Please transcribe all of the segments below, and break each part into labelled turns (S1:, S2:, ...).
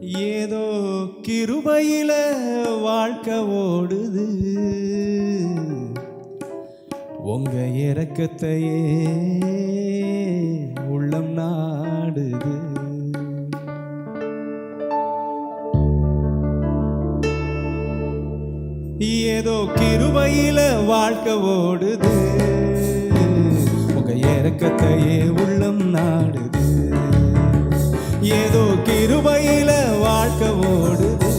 S1: ஏதோ கிருபையில வாழ்க்கை ஓடுது. உங்க இறக்கத்தையே உள்ளம் நாடுது. ஏதோ கிருபையில வாழ்க்கை ஓடுது. உங்க இறக்கத்தையே உள்ளம் நாடுது. ஏதோ கிருபையில் வாழ்க்கை ஓடுது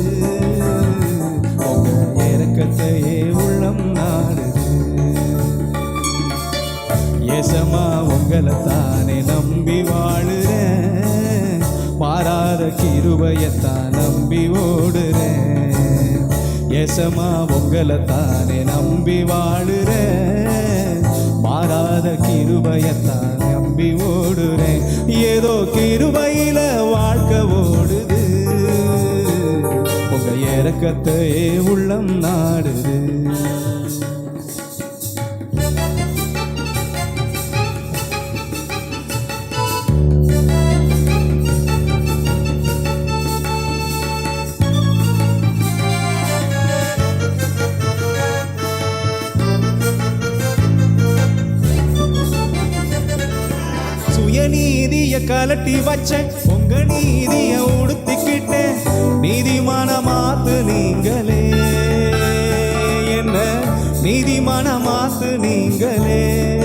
S1: இறக்கத்தையே உள்ளம் நாடுது. ஏசமா உங்களை தானே நம்பி வாழுறேன். மாறாத கிருபையத்தான் நம்பி ஓடுறேன். எசமா உங்களை தானே நம்பி வாழுறேன். மாறாத கிருபையத்தான் நம்பி ஓடுறேன். ஏதோ கிருபை உங்க இறக்கத்தையே உள்ளம் நாடுது சுயநீதிய கலட்டி வச்சேன். உங்க நீதிய உடுத்திக்கிட்டேன் நீதிமான மாத்து நீங்களே. என்ன? நீதிமான மாத்து நீங்களே.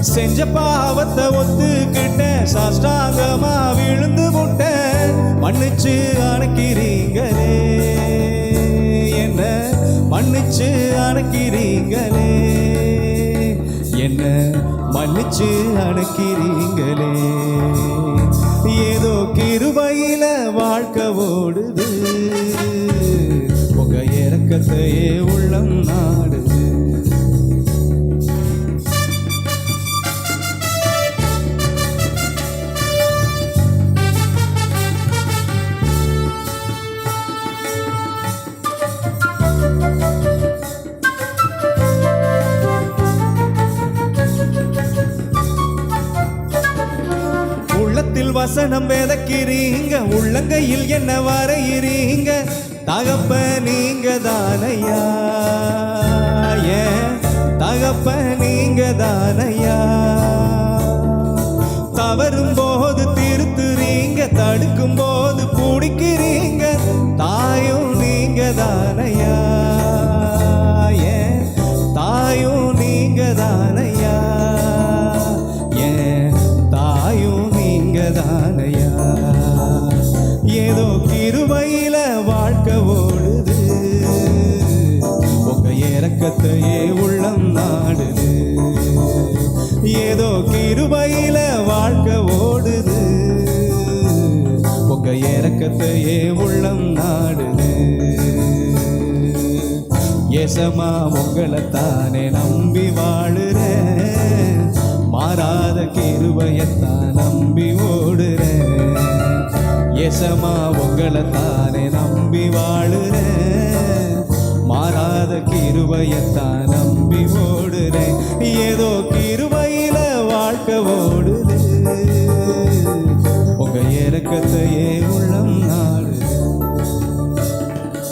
S1: செஞ்ச பாவத்தை ஒத்துக்கிட்டேன். சாஷ்டாங்கமா விழுந்து முட்டேன். மன்னிச்சு அணைக்கிறீங்க. மன்னிச்சு அணைக்கிறீங்களே ஏதோ கிருபையில வாழ்க்கை ஓடுது. உங்க இறக்கத்தையே உள்ளம் நாடுது. வசனம் விதைக்கிறீங்க உள்ளங்கையில் என்ன வரையிறீங்க? தகப்ப நீங்க தானையா? ஏன் தகப்ப நீங்க தானையா? தவறும் போது திருத்துறீங்க தடுக்கும் போது ஏதோ கிருபையில வாழ்க்கை ஓடுது. உங்க இறக்கத்தையே உள்ளம் நாடுது. ஏதோ கிருபையில வாழ்க்கை ஓடுது. உங்க இறக்கத்தையே உள்ளம் நாடுது. ஏசமா உங்களை தானே நம்பி வாழுற மாறாத கிருபையத்தான் நம்பி ஓடுற எசமா உங்களை தானே நம்பி வாழுறேன். மாறாத கிருபையத்தான் நம்பி ஓடுறேன். ஏதோ கிருபையில வாழ்க்கை ஓடுது. உங்க இறக்கத்தையே